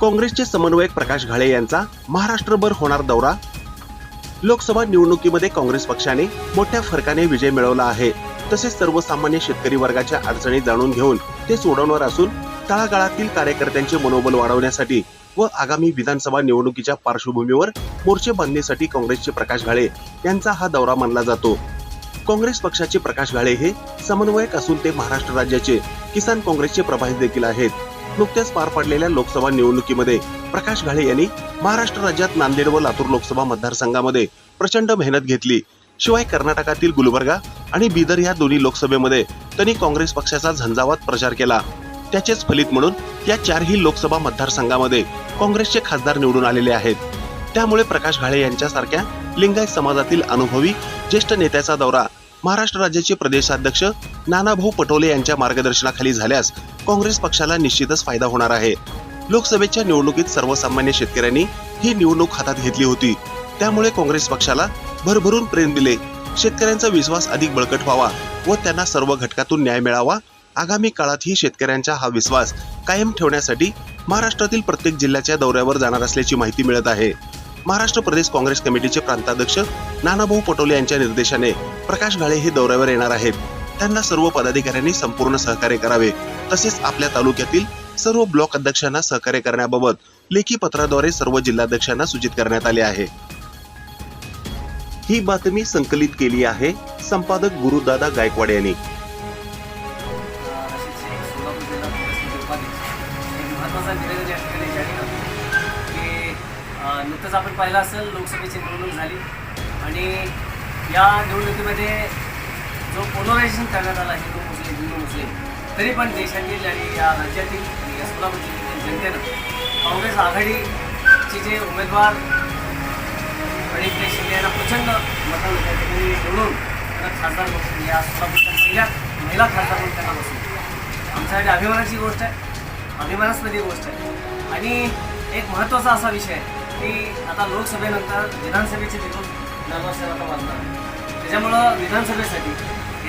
काँग्रेसचे समन्वयक प्रकाश घाळे यांचा महाराष्ट्रभर होणार दौरा. लोकसभा निवडणुकीमध्ये काँग्रेस पक्षाने मोठ्या फरकाने विजय मिळवला आहे. तसेच सर्वसामान्य शेतकरी वर्गाच्या अडचणी जाणून घेऊन ते सोडवणार असून तळागाळातील कार्यकर्त्यांचे मनोबल वाढवण्यासाठी व आगामी विधानसभा निवडणुकीच्या पार्श्वभूमीवर मोर्चे बांधणीसाठी काँग्रेसचे प्रकाश घाळे यांचा हा दौरा मानला जातो. काँग्रेस पक्षाचे प्रकाश घाळे हे समन्वयक असून ते महाराष्ट्र राज्याचे किसान काँग्रेसचे प्रभारी देखील आहेत. नुकत्याच पार पडलेल्या लोकसभा निवडणुकीमध्ये प्रकाश घाळे यांनी महाराष्ट्र राज्यात नांदेड व लातूर लोकसभा मतदारसंघामध्ये प्रचंड मेहनत घेतली. शिवाय कर्नाटकातील गुलबर्गा आणि बिदर या दोन्ही लोकसभेमध्ये त्यांनी काँग्रेस पक्षाचा झंझावात प्रचार केला. त्याचेच फलित म्हणून या चारही लोकसभा मतदारसंघामध्ये काँग्रेसचे खासदार निवडून आलेले आहेत. त्यामुळे प्रकाश घाळे यांच्यासारख्या लिंगायत समाजातील अनुभवी ज्येष्ठ नेत्याचा दौरा महाराष्ट्र राज्याचे प्रदेशाध्यक्ष नानाभाऊ पटोले यांच्या मार्गदर्शनाखाली झाल्यास काँग्रेस पक्षाला निश्चितच फायदा होणार आहे. लोकसभेच्या निवडणुकीत सर्वसामान्य शेतकऱ्यांनी ही निवडणूक हातात घेतली होती. त्यामुळे काँग्रेस पक्षाला भरभरून प्रेम दिले. शेतकऱ्यांचा विश्वास अधिक बळकट व्हावा व त्यांना सर्व घटकातून न्याय मिळावा. आगामी काळातही शेतकऱ्यांचा हा विश्वास कायम ठेवण्यासाठी महाराष्ट्रातील प्रत्येक जिल्ह्याच्या दौऱ्यावर जाणार असल्याची माहिती मिळत आहे. महाराष्ट्र प्रदेश काँग्रेस कमिटीचे प्रांताध्यक्ष नानाभाऊ पटोले यांच्या निर्देशाने प्रकाश घाळे हे दौऱ्यावर येणार आहेत. त्यांना सर्व पदाधिकाऱ्यांनी संपूर्ण सहकार्य करावे. तसेच आपल्या तालुक्यातील सर्व ब्लॉक अध्यक्षांना सहकार्य करण्याबाबत लेखी पत्राद्वारे सर्व जिल्हाध्यक्षांना सूचित करण्यात आले आहे. ही बातमी संकलित केली आहे संपादक गुरुदादा गायकवाड यांनी. नुकतंच आपण पाहिलं असेल लोकसभेची निवडणूक झाली. आणि या निवडणुकीमध्ये जो पोलरायझेशन करण्यात आला हिंदू मुस्लिम हिंदू मुस्लिम. तरी पण देशातील आणि या राज्यातील या सोलापूर जिल्ह्यातील जनतेनं काँग्रेस आघाडीचे जे उमेदवार प्रणित शिंदे यांना प्रचंड मतांनी त्या ठिकाणी निवडून त्यांना खासदार बसून या सोलापूरच्या महिला महिला खासदार म्हणून त्यांना बसून आमच्यासाठी अभिमानाची गोष्ट आहे अभिमानास्पदी गोष्ट आहे. आणि एक महत्त्वाचा असा विषय की आता लोकसभेनंतर विधानसभेचे निवडून दरवर्षी आता वाजणार आहे. त्याच्यामुळं विधानसभेसाठी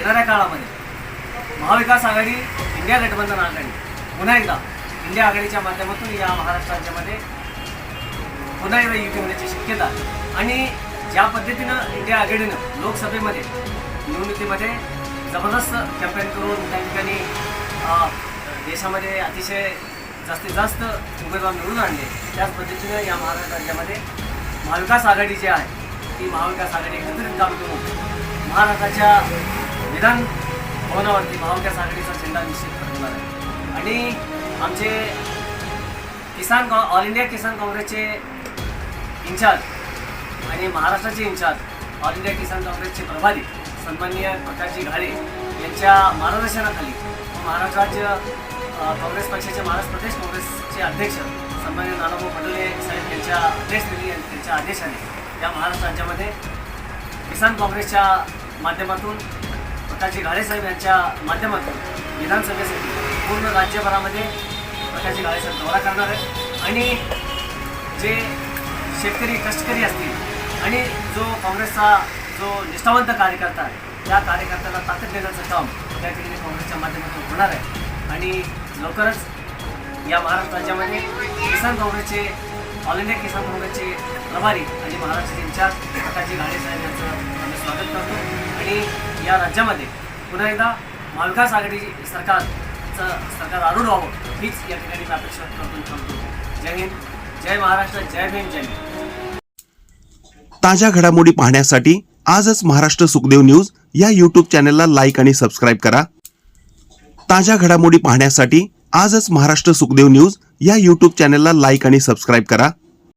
येणाऱ्या काळामध्ये महाविकास आघाडी इंडिया गठबंधन आघाडी पुन्हा एकदा इंडिया आघाडीच्या माध्यमातून या महाराष्ट्र राज्यामध्ये पुन्हा एकदा युती होण्याची शक्यता आणि ज्या पद्धतीनं इंडिया आघाडीनं लोकसभेमध्ये निवडणुकीमध्ये जबरदस्त कॅम्पेन करून त्या ठिकाणी देशामध्ये अतिशय जास्तीत जास्त उमेदवार निवडून आणले त्याच पद्धतीनं या महाराष्ट्र राज्यामध्ये महाविकास आघाडी जी आहे ती महाविकास आघाडी एकत्रित काम करून महाराष्ट्राच्या विधान भवनावरती महाविकास आघाडीचा झेंडा निश्चित करणार आहे. आणि आमचे किसान कॉ ऑल इंडिया किसान काँग्रेसचे इन्चार्ज आणि महाराष्ट्राचे इन्चार्ज ऑल इंडिया किसान काँग्रेसचे प्रभारी सन्माननीय प्रकाशजी घाळे यांच्या मार्गदर्शनाखाली व महाराष्ट्र राज्य काँग्रेस पक्षाचे महाराष्ट्र प्रदेश काँग्रेसचे अध्यक्ष सन्माननीय नानाभाऊ पटोले साहेब यांच्या अध्यक्षतेने आणि त्यांच्या आदेशाने या महाराष्ट्र राज्यामध्ये किसान काँग्रेसच्या माध्यमातून प्रकाशजी गाडेसाहेब यांच्या माध्यमातून विधानसभेसाठी पूर्ण राज्यभरामध्ये प्रकाशजी गाडेसाहेब दौरा करणार आहे आणि जे शेतकरी कष्टकरी असतील आणि जो काँग्रेसचा जो निष्ठावंत कार्यकर्ता आहे त्या कार्यकर्त्याला ताकद देण्याचं काम त्या ठिकाणी काँग्रेसच्या माध्यमातून होणार आहे. आणि लवकरच या महाराष्ट्र राज्यामध्ये किसान काँग्रेसचे ऑल इंडिया किसान काँग्रेसचे प्रभारी आणि महाराष्ट्राचे इन्चार्ज प्रकाशजी गाडेसाहेब यांचं आम्ही स्वागत करतो. आणि या राज्यामध्ये पुन्हा एकदा महाविकास आघाडी सरकारचं सरकार आरूढ व्हावं हीच या ठिकाणी मी अपेक्षा करतो करतो जय हिंद. जय महाराष्ट्र. जय भीम. जय भीम. ताज्या घडामोडी पाहण्यासाठी आजच महाराष्ट्र सुखदेव न्यूज या यूट्यूब चॅनलला लाईक आणि सबस्क्राईब करा. ताज्या घडामोडी पाहण्यासाठी आजच महाराष्ट्र सुखदेव न्यूज या यूट्यूब चॅनलला लाईक आणि सबस्क्राईब करा.